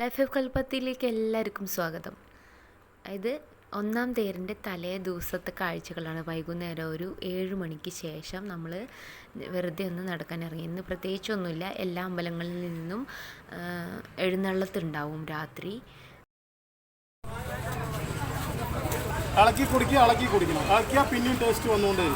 Life of കൽപ്പത്തിയിലേക്ക് എല്ലാവർക്കും സ്വാഗതം. ഇത് ഒന്നാം തേരിന്റെ തലേ ദിവസത്തെ കാഴ്ചകളാണ്. വൈകുന്നേരം ഒരു ഏഴ് മണിക്ക് ശേഷം നമ്മൾ വെറുതെ ഒന്ന് നടക്കാൻ ഇറങ്ങി. ഇന്ന് പ്രത്യേകിച്ചൊന്നുമില്ല. എല്ലാ അമ്പലങ്ങളിൽ നിന്നും എഴുന്നള്ളത്തുണ്ടാവും രാത്രി. ഇളക്കി കുടിക്കുക ഇളക്കി കുടിക്കണം. ഇളക്കിയാൽ പിന്നെയും ടേസ്റ്റ് വന്നുകൊണ്ടേ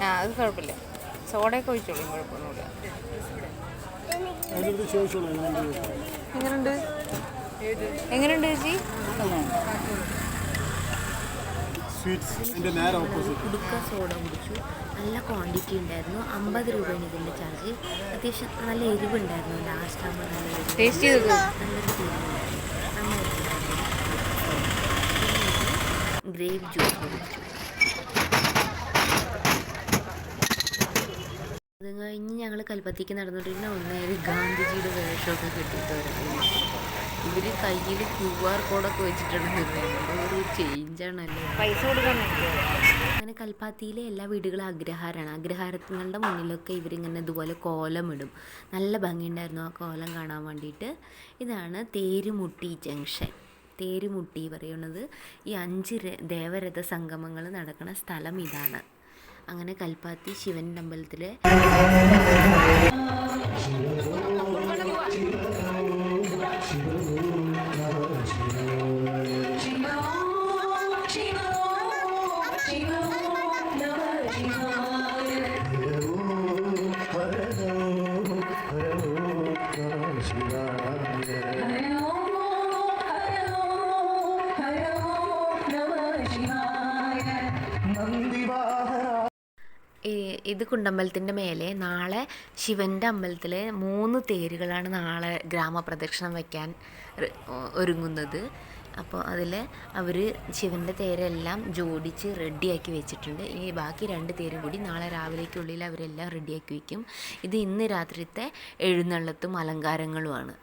ആ. അത് കുഴപ്പമില്ല. സോഡയൊക്കെ ഒഴിച്ചോളൂ കുഴപ്പമൊന്നുമില്ല. എങ്ങനെയുണ്ട്? എങ്ങനെയുണ്ട്? എങ്ങനെയുണ്ട് ചേച്ചി? സ്വീറ്റ്സ് നേരെ ഓപ്പോസിറ്റ് കുടുക്ക സോഡ കുടിച്ചു. ക്വാണ്ടിറ്റി ഉണ്ടായിരുന്നു. അമ്പത് രൂപയാണ് ഇതിന്റെ ചാർജ് അത്യാവശ്യം നല്ല എരിവുണ്ടായിരുന്നു. ലാസ്റ്റ് ആകുമ്പോൾ നല്ല എരിവ്. നല്ലൊരു ഗ്രേപ്പ് ജ്യൂസ് കുടിച്ചു. അത് കഴിഞ്ഞ് ഞങ്ങൾ കൽപ്പത്തിക്ക് നടന്നുകൊണ്ടിരുന്ന ഒന്നേര് ഗാന്ധിജിയുടെ വേഷമൊക്കെ കിട്ടിയിട്ട് ഇവർ കയ്യിൽ ക്യു ആർ കോഡൊക്കെ വെച്ചിട്ടുണ്ട് ഒരു ചേഞ്ചാണല്ലോ പൈസ കൊടുക്കാൻ അങ്ങനെ കൽപ്പാത്തിയിലെ എല്ലാ വീടുകളും അഗ്രഹാരമാണ് അഗ്രഹാരങ്ങളുടെ മുന്നിലൊക്കെ ഇവരിങ്ങനെ ഇതുപോലെ കോലം ഇടും നല്ല ഭംഗിയുണ്ടായിരുന്നു ആ കോലം കാണാൻ വേണ്ടിയിട്ട്. ഇതാണ് തേരുമുട്ടി ജംഗ്ഷൻ. തേരുമുട്ടി പറയുന്നത് ഈ അഞ്ച് ദേവരഥ സംഗമങ്ങൾ നടക്കുന്ന സ്ഥലം ഇതാണ്. അങ്ങനെ കൽപ്പാത്തി ശിവന്റെ അമ്പലത്തിലെ ഇത് കുണ്ടമ്പലത്തിന്റെ മേലെ നാളെ ശിവന്റെ അമ്പലത്തിൽ മൂന്ന് തേരുകളാണ് നാളെ ഗ്രാമപ്രദക്ഷിണം വയ്ക്കാൻ ഒരുങ്ങുന്നത്. അപ്പോൾ അതിൽ അവർ ശിവന്റെ തേരെല്ലാം ജോഡിച്ച് റെഡിയാക്കി വെച്ചിട്ടുണ്ട്. ഈ ബാക്കി രണ്ട് തേരും കൂടി നാളെ രാവിലേക്കുള്ളിൽ അവരെല്ലാം റെഡിയാക്കി വയ്ക്കും ഇത് ഇന്ന് രാത്രിത്തെ എഴുന്നള്ളത്തും അലങ്കാരങ്ങളുമാണ്.